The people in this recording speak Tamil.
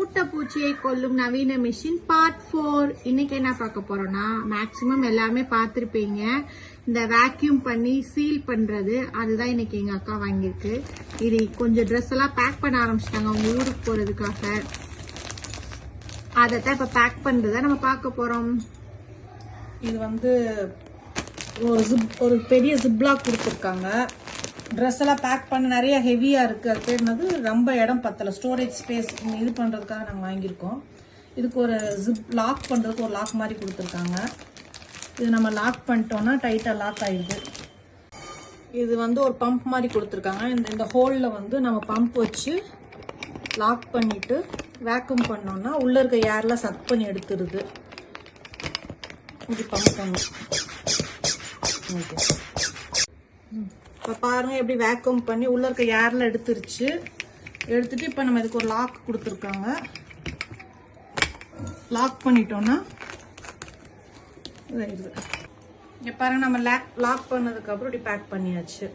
மூட்டை பூச்சியை கொல்லும் நவீன மிஷின் பார்ட் ஃபோர் இன்னைக்கு என்ன பார்க்க போறோம்னா மேக்சிமம் எல்லாமே பார்த்துருப்பீங்க. இந்த வேக்யூம் பண்ணி சீல் பண்றது அதுதான் இன்னைக்கு எங்க அக்கா வாங்கியிருக்கு. இது கொஞ்சம் ட்ரெஸ் எல்லாம் பேக் பண்ண ஆரம்பிச்சிட்டாங்க. அவங்க ஊருக்கு போறதுக்காக. அதை தான் இப்ப பேக் பண்றத நம்ம பார்க்க போறோம். இது வந்து ஒரு ஜிப் ஒரு பெரிய ஜிப்லாக் கொடுத்துருக்காங்க. ட்ரெஸ் எல்லாம் பேக் பண்ண நிறைய ஹெவியாக இருக்குது அது என்னது? ரொம்ப இடம் பத்தலை. ஸ்டோரேஜ் ஸ்பேஸ் இது பண்ணுறதுக்காக நாங்கள் வாங்கியிருக்கோம். இதுக்கு ஒரு ஜிப் லாக் பண்ணுறதுக்கு ஒரு லாக் மாதிரி கொடுத்துருக்காங்க. இது நம்ம லாக் பண்ணிட்டோம்னா டைட்டாக லாக் ஆயிடுது. இது வந்து ஒரு பம்ப் மாதிரி கொடுத்துருக்காங்க. இந்த இந்த ஹோலில் வந்து நம்ம பம்ப் வச்சு லாக் பண்ணிவிட்டு வேக்யூம் பண்ணோம்னா உள்ளே இருக்க ஏர்லாம் சக் பண்ணி எடுத்துருது. இது பம்ப் பண்ணும் ஓகே இப்போ பாருங்க எப்படி வேக்யூம் பண்ணி உள்ள இருக்க ஏர்ல எடுத்துருச்சு. எடுத்துட்டு இப்போ நம்ம இதுக்கு ஒரு லாக் கொடுத்துருக்காங்க. லாக் பண்ணிட்டோம்னா இதாயிடுது இங்கே பாருங்க நம்ம லாக் லாக் பண்ணதுக்கு அப்புறம் இப்படி பேக் பண்ணியாச்சு.